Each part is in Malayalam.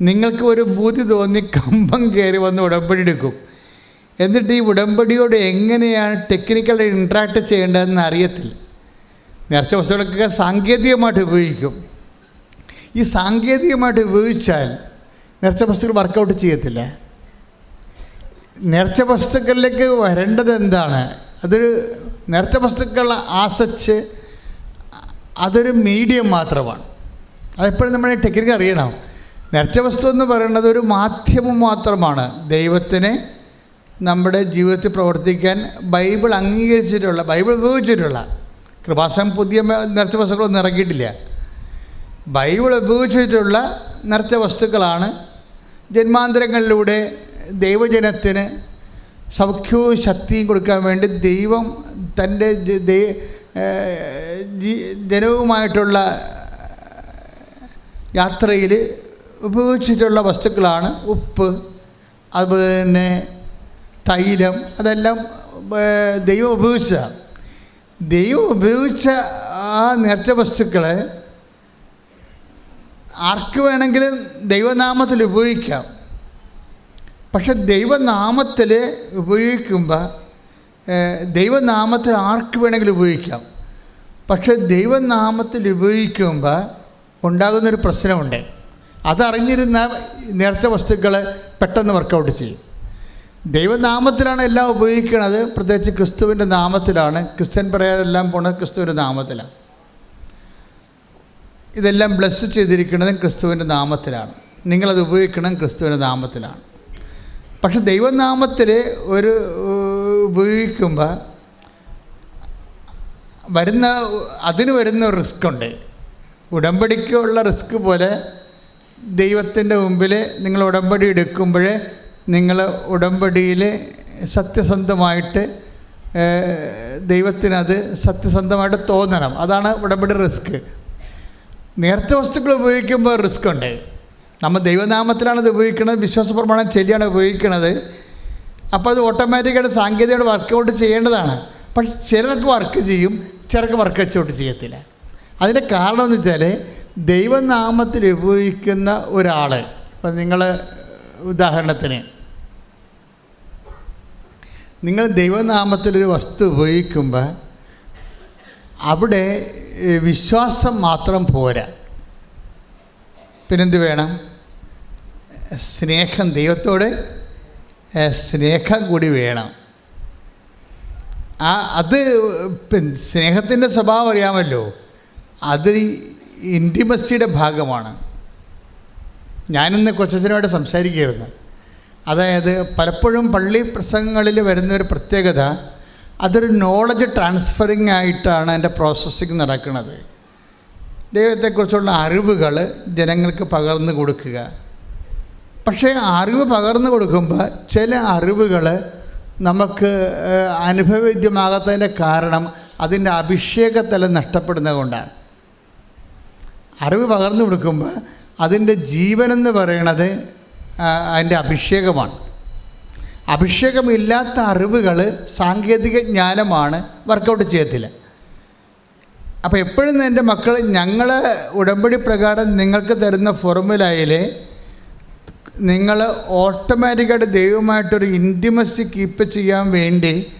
നിങ്ങൾക്ക് ഒരു ബൂതി തോന്നി കമ്പം കയറി വന്ന് ഉടമ്പടി എടുക്കും. എന്നിട്ട് ഈ ഉടമ്പടിയോട് എങ്ങനെയാണ് ടെക്നിക്കൽ ഇൻട്രാക്ട് ചെയ്യേണ്ടതെന്ന് അറിയത്തില്ല. നേർച്ച വസ്തുക്കളൊക്കെ സാങ്കേതികമായിട്ട് ഉപയോഗിക്കും. ഈ സാങ്കേതികമായിട്ട് ഉപയോഗിച്ചാൽ നേർച്ച വസ്തുക്കൾ വർക്കൗട്ട് ചെയ്യത്തില്ല. നേർച്ച വസ്തുക്കളിലേക്ക് വരേണ്ടത് എന്താണ്? അതൊരു നേർച്ച വസ്തുക്കൾ ആസച്ച് അതൊരു മീഡിയം മാത്രമാണ്. അതെപ്പോഴും നമ്മൾ ടെക്നിക്ക് അറിയണം. നേർച്ച വസ്തു എന്ന് പറയുന്നത് ഒരു മാധ്യമം മാത്രമാണ്. ദൈവത്തിനെ നമ്മുടെ ജീവിതത്തിൽ പ്രവർത്തിക്കാൻ ബൈബിൾ അംഗീകരിച്ചിട്ടുള്ള ബൈബിൾ ഉപയോഗിച്ചിട്ടുള്ള. കൃപാസം പുതിയ നിറച്ച വസ്തുക്കളൊന്നും ഇറക്കിയിട്ടില്ല. ബൈബിൾ ഉപയോഗിച്ചിട്ടുള്ള നിറച്ച വസ്തുക്കളാണ് ജന്മാന്തരങ്ങളിലൂടെ ദൈവജനത്തിന് സൗഖ്യവും ശക്തിയും കൊടുക്കാൻ വേണ്ടി ദൈവം തന്റെ ജനവുമായിട്ടുള്ള യാത്രയിൽ ഉപയോഗിച്ചിട്ടുള്ള വസ്തുക്കളാണ് ഉപ്പ് അതുപോലെ തന്നെ തൈലം അതെല്ലാം ദൈവം ഉപയോഗിച്ച. ദൈവം ഉപയോഗിച്ച ആ നേർച്ച വസ്തുക്കളെ ആർക്ക് വേണമെങ്കിലും ദൈവനാമത്തിൽ ഉപയോഗിക്കാം. പക്ഷെ ദൈവനാമത്തിൽ ഉപയോഗിക്കുമ്പോൾ ദൈവനാമത്തിൽ ആർക്ക് വേണമെങ്കിലും ഉപയോഗിക്കാം. പക്ഷെ ദൈവനാമത്തിൽ ഉപയോഗിക്കുമ്പോൾ ഉണ്ടാകുന്നൊരു പ്രശ്നമുണ്ട്. അതറിഞ്ഞിരുന്ന നേർച്ച വസ്തുക്കൾ പെട്ടെന്ന് വർക്കൗട്ട് ചെയ്യും. ദൈവനാമത്തിലാണ് എല്ലാം ഉപയോഗിക്കുന്നത് പ്രത്യേകിച്ച് ക്രിസ്തുവിന്റെ നാമത്തിലാണ്. ക്രിസ്ത്യൻ പറയാനെല്ലാം പോണത് ക്രിസ്തുവിന്റെ നാമത്തിലാണ്. ഇതെല്ലാം ബ്ലസ് ചെയ്തിരിക്കുന്നതും ക്രിസ്തുവിന്റെ നാമത്തിലാണ്. നിങ്ങളത് ഉപയോഗിക്കണം ക്രിസ്തുവിന്റെ നാമത്തിലാണ്. പക്ഷെ ദൈവനാമത്തിൽ ഒരു ഉപയോഗിക്കുമ്പോൾ വരുന്ന അതിന് വരുന്ന റിസ്ക് ഉണ്ട്. ഉടമ്പടിക്കുള്ള റിസ്ക് പോലെ ദൈവത്തിന്റെ മുമ്പിൽ നിങ്ങൾ ഉടമ്പടി എടുക്കുമ്പോൾ നിങ്ങൾ ഉടമ്പടിയിൽ സത്യസന്ധമായിട്ട് ദൈവത്തിനത് സത്യസന്ധമായിട്ട് തോന്നണം. അതാണ് ഉടമ്പടി റിസ്ക്. നേർച്ച വസ്തുക്കൾ ഉപയോഗിക്കുമ്പോൾ റിസ്ക് ഉണ്ട് നമ്മൾ ദൈവനാമത്തിലാണ് ഇത് ഉപയോഗിക്കുന്നത് വിശ്വാസ പ്രമാണം ശരിയാണ് ഉപയോഗിക്കുന്നത് അപ്പോൾ അത് ഓട്ടോമാറ്റിക്കായിട്ട് സാങ്കേതികമായിട്ട് വർക്കൗട്ട് ചെയ്യേണ്ടതാണ്. പക്ഷെ ചിലർക്ക് വർക്ക് ചെയ്യും ചിലർക്ക് വർക്ക് വെച്ചോട്ട് ചെയ്യത്തില്ല. അതിന്റെ കാരണം എന്ന് വെച്ചാൽ ദൈവനാമത്തിൽ ഉപയോഗിക്കുന്ന ഒരാളെ. ഇപ്പം നിങ്ങൾ ഉദാഹരണത്തിന് നിങ്ങൾ ദൈവനാമത്തിലൊരു വസ്തു ഉപയോഗിക്കുമ്പോൾ അവിടെ വിശ്വാസം മാത്രം പോരാ. പിന്നെന്ത് വേണം? സ്നേഹം ദൈവത്തോട് സ്നേഹം കൂടി വേണം. ആ അത് സ്നേഹത്തിന്റെ സ്വഭാവം അറിയാമല്ലോ. അത് ഇന്റിമസിയുടെ ഭാഗമാണ്. ഞാനിന്ന് കൊച്ചച്ഛനുമായിട്ട് സംസാരിക്കുകയായിരുന്നു. അതായത് പലപ്പോഴും പള്ളി പ്രസംഗങ്ങളിൽ വരുന്ന ഒരു പ്രത്യേകത അതൊരു നോളജ് ട്രാൻസ്ഫറിങ് ആയിട്ടാണ് അതിന്റെ പ്രോസസ്സിങ് നടക്കുന്നത്. ദൈവത്തെക്കുറിച്ചുള്ള അറിവുകൾ ജനങ്ങൾക്ക് പകർന്നു കൊടുക്കുക. പക്ഷേ അറിവ് പകർന്നു കൊടുക്കുമ്പോൾ ചില അറിവുകൾ നമുക്ക് അനുഭവവേദ്യമാകാത്തതിന്റെ കാരണം അതിന്റെ അഭിഷേകത്തലം നഷ്ടപ്പെടുന്നത് കൊണ്ടാണ്. അറിവ് പകർന്നു കൊടുക്കുമ്പോൾ അതിന്റെ ജീവനെന്ന് പറയണത് അതിന്റെ അഭിഷേകമാണ്. അഭിഷേകമില്ലാത്ത അറിവുകൾ സാങ്കേതിക ജ്ഞാനമാണ് വർക്കൗട്ട് ചെയ്യത്തില്ല. അപ്പോൾ എപ്പോഴും എന്റെ മക്കൾ ഞങ്ങൾ ഉടമ്പടി പ്രകാരം നിങ്ങൾക്ക് തരുന്ന ഫോർമുലയിൽ നിങ്ങൾ ഓട്ടോമാറ്റിക്കായിട്ട് ദൈവമായിട്ടൊരു ഇന്റിമസി കീപ്പ് ചെയ്യാൻ വേണ്ടി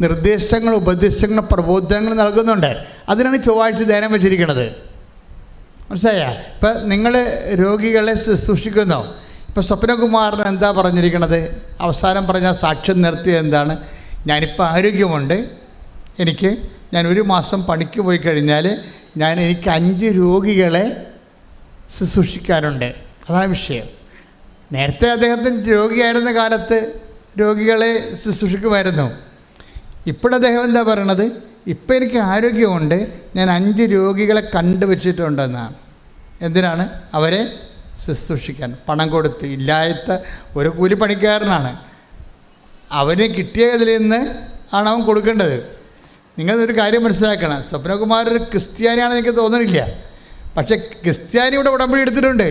നിർദ്ദേശങ്ങൾ ഉപദേശങ്ങൾ പ്രബോധനങ്ങൾ നൽകുന്നുണ്ട്. അതിനാണ് ചൊവ്വാഴ്ച ധ്യാനം വെച്ചിരിക്കുന്നത് മനസ്സിലായ ഇപ്പം നിങ്ങൾ രോഗികളെ ശുശ്രൂഷിക്കുന്നു ഇപ്പം സ്വപ്നകുമാറിന് എന്താ പറഞ്ഞിരിക്കണത്? അവസാനം പറഞ്ഞ സാക്ഷ്യം നിർത്തിയത് എന്താണ്? ഞാനിപ്പോൾ ആരോഗ്യമുണ്ട്. എനിക്ക് ഞാൻ ഒരു മാസം പണിക്ക് പോയി കഴിഞ്ഞാൽ ഞാൻ എനിക്ക് അഞ്ച് രോഗികളെ ശുശ്രൂഷിക്കാനുണ്ട് അതാണ് വിഷയം. നേരത്തെ അദ്ദേഹത്തിന് രോഗിയായിരുന്ന കാലത്ത് രോഗികളെ ശുശ്രൂഷിക്കുമായിരുന്നു ഇപ്പോഴദ്ദേഹം എന്താ പറയണത്? ഇപ്പം എനിക്ക് ആരോഗ്യമുണ്ട്. ഞാൻ അഞ്ച് രോഗികളെ കണ്ടുവച്ചിട്ടുണ്ടെന്നാണ് എന്തിനാണ്? അവരെ ശുശ്രൂഷിക്കാൻ. പണം കൊടുത്ത് ഇല്ലാത്ത ഒരു കൂലിപ്പണിക്കാരനാണ്. അവന് കിട്ടിയതിൽ നിന്ന് ആണ് അവൻ കൊടുക്കേണ്ടത്. നിങ്ങളൊരു കാര്യം മനസ്സിലാക്കണം. സ്വപ്നകുമാർ ഒരു ക്രിസ്ത്യാനിയാണെന്ന് എനിക്ക് തോന്നുന്നില്ല പക്ഷേ ക്രിസ്ത്യാനി ഇവിടെ ഉടമ്പടി എടുത്തിട്ടുണ്ട്.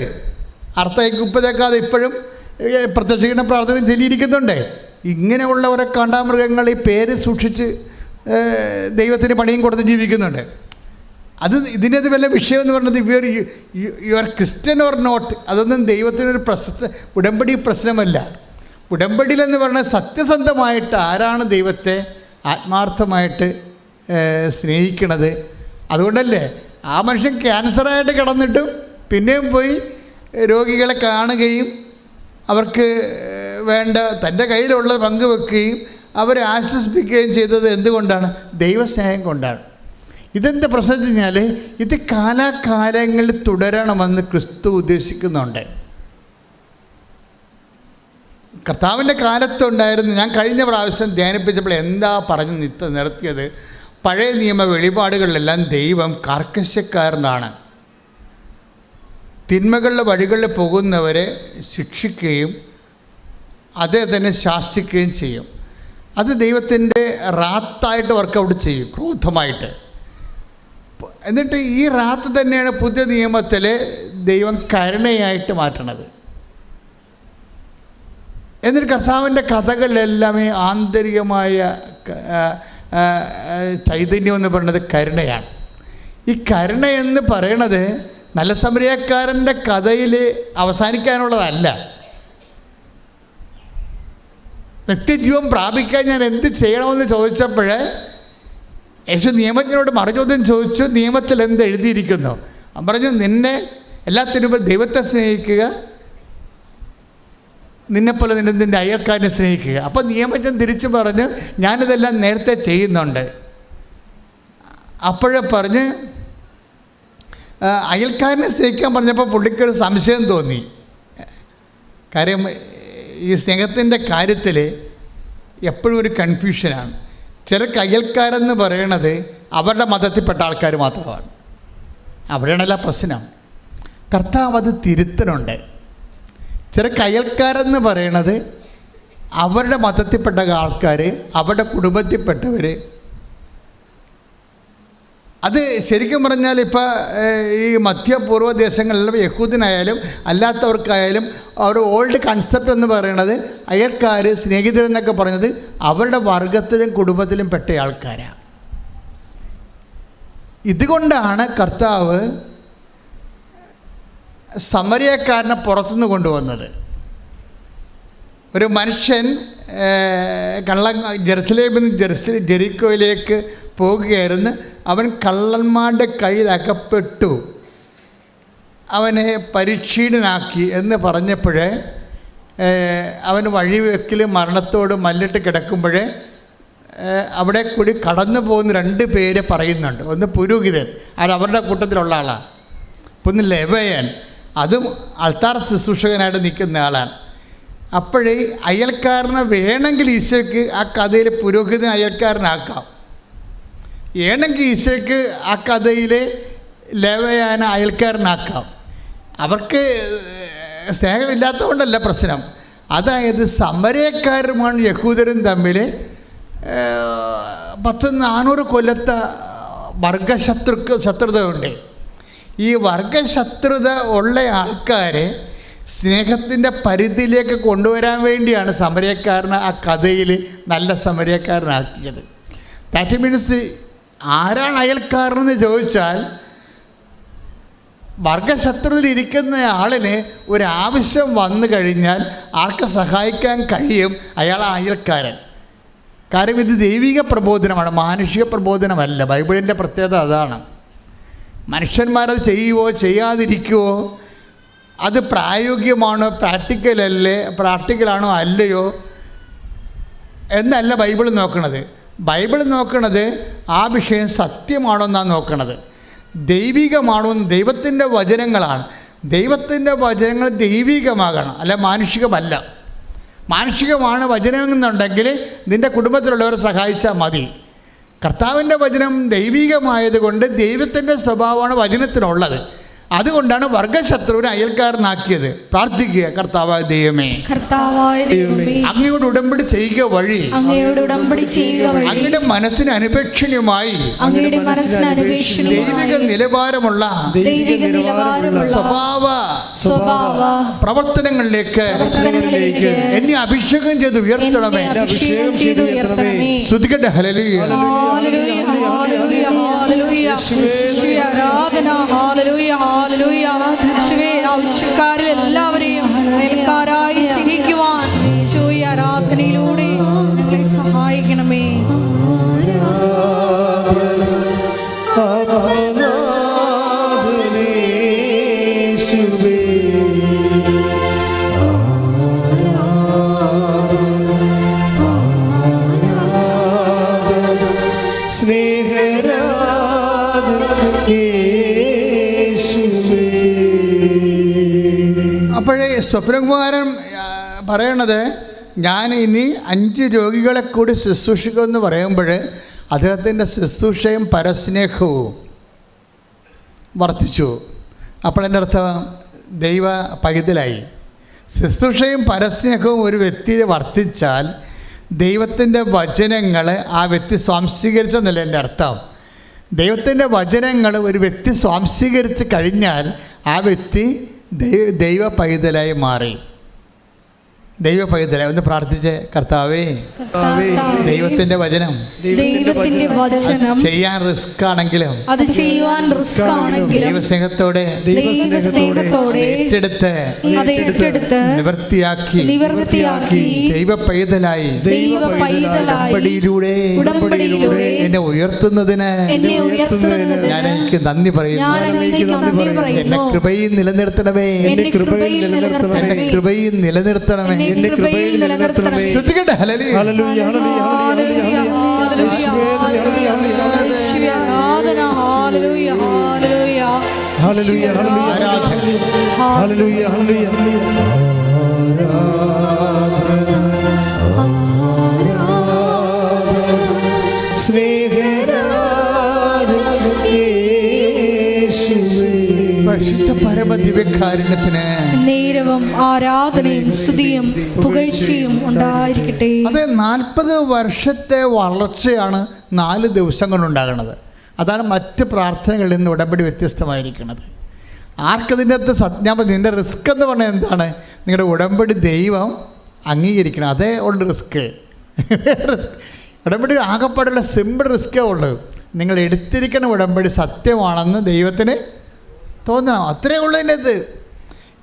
അർത്ഥയ്ക്ക് ഉപ്പതേക്കാതെ ഇപ്പോഴും പ്രത്യക്ഷിക്കുന്ന പ്രാർത്ഥന ചൊല്ലിയിരിക്കുന്നുണ്ട് ഇങ്ങനെയുള്ളവരെ കാണ്ടാമൃഗങ്ങൾ ഈ പേര് സൂക്ഷിച്ച് ദൈവത്തിന് പണിയും കൊടുത്ത് ജീവിക്കുന്നുണ്ട്. അത് ഇതിനത് വല്ല വിഷയം എന്ന് പറയുന്നത് you you are Christian or not അതൊന്നും ദൈവത്തിനൊരു പ്രശ്ന ഉടമ്പടി പ്രശ്നമല്ല. ഉടമ്പടിയിലെന്ന് പറഞ്ഞാൽ സത്യസന്ധമായിട്ട് ആരാണ് ദൈവത്തെ ആത്മാർത്ഥമായിട്ട് സ്നേഹിക്കണത്? അതുകൊണ്ടല്ലേ ആ മനുഷ്യൻ ക്യാൻസറായിട്ട് കിടന്നിട്ടും പിന്നെയും പോയി രോഗികളെ കാണുകയും അവർക്ക് വേണ്ട തന്റെ കയ്യിലുള്ളത് പങ്കുവെക്കുകയും അവരെ ആശ്വസിപ്പിക്കുകയും ചെയ്തത് എന്തുകൊണ്ടാണ്? ദൈവസ്നേഹം കൊണ്ടാണ്. ഇതെന്താ പ്രശ്നം കഴിഞ്ഞാൽ ഇത് കാലാകാലങ്ങളിൽ തുടരണമെന്ന് ക്രിസ്തു ഉദ്ദേശിക്കുന്നുണ്ട്. കർത്താവിന്റെ കാലത്തുണ്ടായിരുന്നു ഞാൻ കഴിഞ്ഞ പ്രാവശ്യം ധ്യാനിപ്പിച്ചപ്പോൾ എന്താ പറഞ്ഞ് നിത്ത നിർത്തിയത്? പഴയ നിയമ വെളിപാടുകളിലെല്ലാം ദൈവം കാർക്കശ്യക്കാരനാണ് തിന്മകളുടെ വഴികളിൽ പോകുന്നവരെ ശിക്ഷിക്കുകയും അതേ തന്നെ ശാസിക്കുകയും ചെയ്യും. അത് ദൈവത്തിന്റെ റാത്തായിട്ട് വർക്കൗട്ട് ചെയ്യും ക്രോധമായിട്ട്. എന്നിട്ട് ഈ റാത്ത് തന്നെയാണ് പുതിയ നിയമത്തിൽ ദൈവം കരുണയായിട്ട് മാറ്റണത്. എന്നിട്ട് കർത്താവിന്റെ കഥകളിലെല്ലാമേ ആന്തരികമായ ചൈതന്യം എന്ന് പറയുന്നത് കരുണയാണ്. ഈ കരുണ എന്ന് പറയണത് നല്ല സമരക്കാരന്റെ കഥയിൽ അവസാനിക്കാനുള്ളതല്ല. നിത്യജീവൻ പ്രാപിക്കാൻ ഞാൻ എന്ത് ചെയ്യണമെന്ന് ചോദിച്ചപ്പോൾ യേശു നിയമജ്ഞനോട് മറുചോദ്യം ചോദിച്ചു നിയമത്തിൽ എന്ത് എഴുതിയിരിക്കുന്നു? പറഞ്ഞു നിന്നെ എല്ലാത്തിനും ദൈവത്തെ സ്നേഹിക്കുക നിന്നെപ്പോലെ നിന്നെ നിന്റെ അയൽക്കാരനെ സ്നേഹിക്കുക. അപ്പോൾ നിയമജ്ഞൻ തിരിച്ചു പറഞ്ഞു ഞാനിതെല്ലാം നേരത്തെ ചെയ്യുന്നുണ്ട്. അപ്പോഴേ പറഞ്ഞ് അയൽക്കാരനെ സ്നേഹിക്കാൻ പറഞ്ഞപ്പോൾ പുള്ളിക്കൊരു സംശയം തോന്നി. കാര്യം ഈ സ്നേഹത്തിന്റെ കാര്യത്തിൽ എപ്പോഴും ഒരു കൺഫ്യൂഷനാണ് ചിലർക്ക് അയൽക്കാരെന്ന് പറയണത് അവരുടെ മതത്തിൽപ്പെട്ട ആൾക്കാർ മാത്രമാണ്. അവിടെയാണല്ല പ്രശ്നം. കർത്താവ് അത് തിരുത്തലുണ്ട്. ചിലർക്ക് അയൽക്കാരെന്ന് പറയണത് അവരുടെ മതത്തിൽപ്പെട്ട ആൾക്കാർ അവരുടെ കുടുംബത്തിൽപ്പെട്ടവർ അത് ശരിക്കും പറഞ്ഞാൽ ഇപ്പോൾ ഈ മധ്യപൂർവ ദേശങ്ങളിലും യഹൂദിനായാലും അല്ലാത്തവർക്കായാലും ഒരു ഓൾഡ് കൺസെപ്റ്റ് എന്ന് പറയുന്നത് അയൽക്കാർ സ്നേഹിതരെന്നൊക്കെ പറഞ്ഞത് അവരുടെ വർഗത്തിലും കുടുംബത്തിലും പെട്ട ആൾക്കാരാണ് ഇതുകൊണ്ടാണ് കർത്താവ് സമരിയക്കാരനെ പുറത്തുനിന്ന് കൊണ്ടുവന്നത്. ഒരു മനുഷ്യൻ കള്ള ജെറുസലേമിൽ നിന്ന് ജെറുസ ജെറിക്കോയിലേക്ക് പോകുകയായിരുന്നു. അവൻ കള്ളന്മാരുടെ കയ്യിൽ അകപ്പെട്ടു. അവനെ പരിക്ഷീണനാക്കി എന്ന് പറഞ്ഞപ്പോഴേ അവൻ വഴിവെക്കിൽ മരണത്തോട് മല്ലിട്ട് കിടക്കുമ്പോഴേ അവിടെ കൂടി കടന്നു പോകുന്ന രണ്ട് പേര് പറയുന്നുണ്ട്. ഒന്ന് പുരോഹിതൻ അത് അവരുടെ കൂട്ടത്തിലുള്ള ആളാണ്. ഒന്ന് ലെവയൻ അതും അൾത്താർ ശുശ്രൂഷകനായിട്ട് നിൽക്കുന്ന ആളാണ്. അപ്പോഴേ അയൽക്കാരനെ വേണമെങ്കിൽ ഈശോയ്ക്ക് ആ കഥയിൽ പുരോഹിതൻ അയൽക്കാരനാക്കാം. വേണമെങ്കിൽ ഈശോയ്ക്ക് ആ കഥയിലെ ലേവയാന അയൽക്കാരനാക്കാം. അവർക്ക് സ്നേഹമില്ലാത്തതുകൊണ്ടല്ല പ്രശ്നം. അതായത് സമരക്കാരുമാണ് യഹൂദരും തമ്മിൽ പത്ത് നാനൂറ് കൊല്ലത്തെ വർഗശത്രുക്ക് ശത്രുതയുണ്ട്. ഈ വർഗശത്രുത ഉള്ള ആൾക്കാരെ സ്നേഹത്തിന്റെ പരിധിയിലേക്ക് കൊണ്ടുവരാൻ വേണ്ടിയാണ് സമരക്കാരനെ ആ കഥയിൽ നല്ല സമരക്കാരനാക്കിയത്. ദാറ്റ് മീൻസ് ആരാണ് അയൽക്കാരനെന്ന് ചോദിച്ചാൽ വർഗശത്രുവിലിരിക്കുന്ന ആളിന് ഒരാവശ്യം വന്നു കഴിഞ്ഞാൽ ആർക്ക് സഹായിക്കാൻ കഴിയും? അയാൾ അയൽക്കാരൻ. കാര്യം ഇത് ദൈവിക പ്രബോധനമാണ് മാനുഷിക പ്രബോധനമല്ല. ബൈബിളിന്റെ പ്രത്യേകത അതാണ്. മനുഷ്യന്മാരത് ചെയ്യുവോ ചെയ്യാതിരിക്കുവോ അത് പ്രായോഗികമാണോ പ്രാക്ടിക്കലല്ലേ പ്രാക്ടിക്കലാണോ അല്ലയോ എന്നല്ല ബൈബിൾ നോക്കണത്. ബൈബിൾ നോക്കണത് ആ വിഷയം സത്യമാണോ എന്നാണ് നോക്കണത്. ദൈവികമാണോ എന്ന് ദൈവത്തിന്റെ വചനങ്ങളാണ്. ദൈവത്തിന്റെ വചനങ്ങൾ ദൈവികമാകണം അല്ല മാനുഷികമല്ല. മാനുഷികമാണ് വചനം എന്നുണ്ടെങ്കിൽ നിന്റെ കുടുംബത്തിലുള്ളവരെ സഹായിച്ചാൽ മതി. കർത്താവിന്റെ വചനം ദൈവികമായതുകൊണ്ട് ദൈവത്തിന്റെ സ്വഭാവമാണ് വചനത്തിനുള്ളത്. അതുകൊണ്ടാണ് വർഗശത്രുവിനെ അയൽക്കാരനാക്കിയത്. പ്രാർത്ഥിക്കുക കർത്താവായ ദൈവമേ. കർത്താവായ ദൈവമേ. അങ്ങയോട് ഉടമ്പടി ചെയ്യുക വഴി. അങ്ങയോട് ഉടമ്പടി ചെയ്യുക വഴി. അങ്ങയുടെ മനസ്സിന് അനുപേക്ഷണീയമായി. അങ്ങയുടെ മനസ്സിന് ദൈവിക നിലവാരമുള്ള ദൈവിക നിലവാരമുള്ള സ്വഭാവ സ്വഭാവ പ്രവർത്തനങ്ങളിലേക്ക് പ്രവർത്തനങ്ങളിലേക്ക് എന്നെ അഭിഷേകം ചെയ്ത് ഉയർത്തണമേ. അഭിഷേകം ചെയ്ത് ഉയർത്തണമേ. ശ്രുതികട്ടെ ഹല്ലേലൂയ ഹല്ലേലൂയ, ഹല്ലേലൂയ, ഹല്ലേലൂയ. യേശുവേ ആരാധന. ഹല്ലേലൂയ ഹല്ലേലൂയ യേശുവേ ആവശ്യക്കാരിൽ എല്ലാവരെയും അയൽക്കാരായി സ്നേഹിക്കുവാൻ. യേശുവേ ആരാധനയിലൂടെ ഞങ്ങളെ സഹായിക്കണമേ. സ്വപ്നകുമാരൻ പറയണത് ഞാൻ ഇനി അഞ്ച് രോഗികളെ കൂടി ശുശ്രൂഷിക്കുമെന്ന് പറയുമ്പോൾ അദ്ദേഹത്തിന്റെ ശുശ്രൂഷയും പരസ്നേഹവും വർദ്ധിച്ചു. അപ്പോൾ എന്റെ അർത്ഥം ദൈവ പൈതലായി. ശുശ്രൂഷയും പരസ്നേഹവും ഒരു വ്യക്തിയെ വർദ്ധിച്ചാൽ ദൈവത്തിന്റെ വചനങ്ങൾ ആ വ്യക്തി സ്വാംശീകരിച്ചെന്നല്ല എന്റെ അർത്ഥം. ദൈവത്തിന്റെ വചനങ്ങൾ ഒരു വ്യക്തി സ്വാംശീകരിച്ച് കഴിഞ്ഞാൽ ആ വ്യക്തി ദൈവ പൈതലായി മാറി. ദൈവ പൈതലായി ഒന്ന് പ്രാർത്ഥിച്ച് കർത്താവേ. കർത്താവേ, ദൈവത്തിന്റെ വചനം. ദൈവത്തിന്റെ വചനം. ചെയ്യാൻ റിസ്ക് ആണെങ്കിലും അത് ചെയ്യുവാൻ റിസ്ക് ആണെങ്കിലും ദൈവസ്നേഹത്തോടെ ഏറ്റെടുത്ത് നിവർത്തിയാക്കി ദൈവ പൈതലായി ദൈവ പൈതലായി ഉടമ്പടിയിലൂടെ എന്നെ ഉയർത്തുന്നതിന് എന്നെ ഉയർത്തുന്നതിന് ഞാൻ എനിക്ക് നന്ദി പറയുന്നു. എന്നെ കൃപയിൽ നിലനിർത്തണമേ. എന്നെ കൃപയിൽ എന്നെ നിലനിർത്തണമേ. കൃപയിൽ കൃപയിൽ നിലനിർത്തണമേ. ശ്രദ്ധിക്കട്ടെ ഹല്ലേലൂയ. ഹല്ലേലൂയ ഹല്ലേലൂയ ഹല്ലേലൂയ ആരാധന ഹല്ലേലൂയ ഹല്ലേലൂയ. Hallelujah hallelujah. ആരാധന. ഹല്ലേലൂയ ഹല്ലേലൂയ. സ്നേഹരാജ പരിശുദ്ധ പരമ ദിവ്യകാരുണ്യത്തിന് നേരവും ആരാധനയും സ്തുതിയും പുകഴ്ചയും ഉണ്ടായിരിക്കട്ടെ. അത് നാൽപ്പത് വർഷത്തെ വളർച്ചയാണ് നാല് ദിവസം കൊണ്ടുണ്ടാകുന്നത് അതാണ് മറ്റ് പ്രാർത്ഥനകളിൽ നിന്ന് ഉടമ്പടി വ്യത്യസ്തമായിരിക്കുന്നത്. ആർക്കതിന്റെ അകത്ത് സത്യാപ നിന്റെ റിസ്ക് എന്ന് പറഞ്ഞാൽ എന്താണ്? നിങ്ങളുടെ ഉടമ്പടി ദൈവം അംഗീകരിക്കണം. അതേ ഉള്ള റിസ്ക്. റിസ്ക്. ഉടമ്പടി ആകെപ്പാടുള്ള സിമ്പിൾ റിസ്ക്കേ ഉള്ളൂ നിങ്ങൾ എടുത്തിരിക്കുന്ന ഉടമ്പടി സത്യമാണെന്ന് ദൈവത്തിന് തോന്നണം അത്രയേ ഉള്ളൂ ഇതിനകത്ത്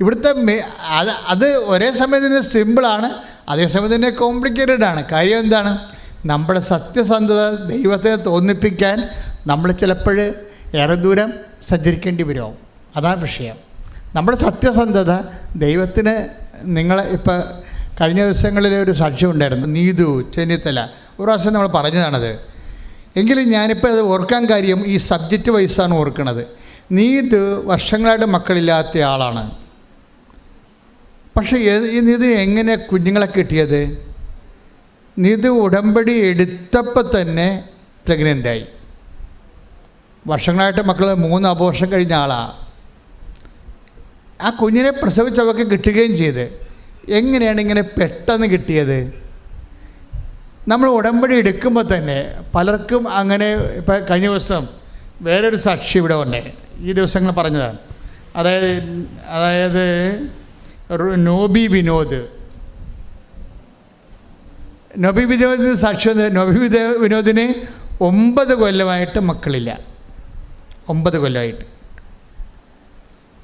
ഇവിടുത്തെ അത് അത് ഒരേ സമയത്തിന് സിമ്പിളാണ് അതേസമയം തന്നെ കോംപ്ലിക്കേറ്റഡ് ആണ്. കാര്യം എന്താണ്? നമ്മുടെ സത്യസന്ധത ദൈവത്തെ തോന്നിപ്പിക്കാൻ നമ്മൾ ചിലപ്പോൾ ഏറെ ദൂരം സഞ്ചരിക്കേണ്ടി വരും. അതാണ് വിഷയം. നമ്മുടെ സത്യസന്ധത ദൈവത്തിന് നിങ്ങൾ ഇപ്പോൾ കഴിഞ്ഞ ദിവസങ്ങളിൽ ഒരു സാക്ഷ്യം ഉണ്ടായിരുന്നു. നീതു ചെന്നിത്തല ഒരു പ്രാവശ്യം നമ്മൾ പറഞ്ഞതാണത്. എങ്കിലും ഞാനിപ്പോൾ അത് ഓർക്കാൻ കാര്യം ഈ സബ്ജക്റ്റ് വൈസാണ് ഓർക്കുന്നത്. നീത് വർഷങ്ങളായിട്ട് മക്കളില്ലാത്ത ആളാണ്. പക്ഷേ നീത് എങ്ങനെ കുഞ്ഞുങ്ങളെ കിട്ടിയത്? നീത് ഉടമ്പടി എടുത്തപ്പോൾ തന്നെ പ്രഗ്നന്റായി വർഷങ്ങളായിട്ട് മക്കൾ മൂന്ന് അപോർഷം കഴിഞ്ഞ ആളാണ് ആ കുഞ്ഞിനെ പ്രസവിച്ചവർക്ക് കിട്ടുകയും ചെയ്ത്. എങ്ങനെയാണ് ഇങ്ങനെ പെട്ടെന്ന് കിട്ടിയത്? നമ്മൾ ഉടമ്പടി എടുക്കുമ്പോൾ തന്നെ പലർക്കും അങ്ങനെ ഇപ്പം കഴിഞ്ഞ ദിവസം വേറൊരു സാക്ഷി ഇവിടെ ഉണ്ട് ഈ ദിവസങ്ങൾ പറഞ്ഞതാണ്. അതായത് അതായത് നോബി വിനോദ്. നബി വിനോദിന് സാക്ഷി നബി വിനോദിന് ഒമ്പത് കൊല്ലമായിട്ട് മക്കളില്ല. ഒമ്പത് കൊല്ലമായിട്ട്.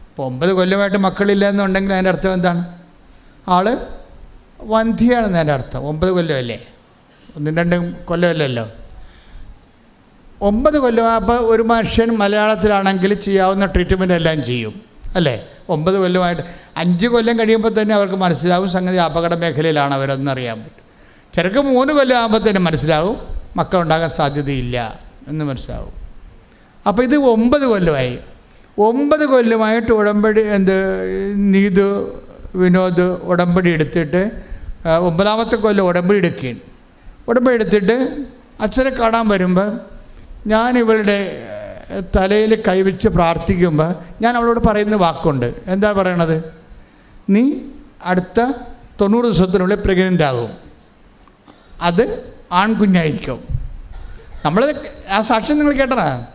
അപ്പോൾ ഒമ്പത് കൊല്ലമായിട്ട് മക്കളില്ല എന്നുണ്ടെങ്കിൽ അതിന്റെ അർത്ഥം എന്താണ്? ആൾ വന്ധ്യയാണെന്ന് അതിന്റെ അർത്ഥം. ഒമ്പത് കൊല്ലമല്ലേ? ഒന്നും രണ്ടും കൊല്ലമല്ലല്ലോ. ഒമ്പത് കൊല്ലം അപ്പോൾ ഒരു മനുഷ്യൻ മലയാളത്തിലാണെങ്കിൽ ചെയ്യാവുന്ന ട്രീറ്റ്മെന്റ് എല്ലാം ചെയ്യും അല്ലേ? ഒമ്പത് കൊല്ലമായിട്ട്. അഞ്ച് കൊല്ലം കഴിയുമ്പോൾ തന്നെ അവർക്ക് മനസ്സിലാവും സംഗതി അപകട മേഖലയിലാണ് അവരെന്ന് അറിയാൻ പറ്റും. ചിലർക്ക് മൂന്ന് കൊല്ലം ആകുമ്പോൾ തന്നെ മനസ്സിലാവും മക്കളുണ്ടാകാൻ സാധ്യതയില്ല എന്ന് മനസ്സിലാവും. അപ്പോൾ ഇത് ഒമ്പത് കൊല്ലമായി. ഒമ്പത് കൊല്ലമായിട്ട് ഉടമ്പടി എന്ത് നീതു വിനോദ് ഉടമ്പടി എടുത്തിട്ട് ഒമ്പതാമത്തെ കൊല്ലം ഉടമ്പടി എടുക്കുകയാണ്. ഉടമ്പടി എടുത്തിട്ട് അച്ഛനെ കാണാൻ വരുമ്പോൾ ഞാൻ ഇവളുടെ തലയിൽ കൈവച്ച് പ്രാർത്ഥിക്കുമ്പോൾ ഞാൻ അവളോട് പറയുന്ന വാക്കുണ്ട്. എന്താ പറയണത്? നീ അടുത്ത തൊണ്ണൂറ് ദിവസത്തിനുള്ളിൽ പ്രഗ്നന്റ് ആകും അത് ആൺകുഞ്ഞായിരിക്കും. നമ്മൾ ആ സാക്ഷ്യം നിങ്ങൾ കേട്ടതാ?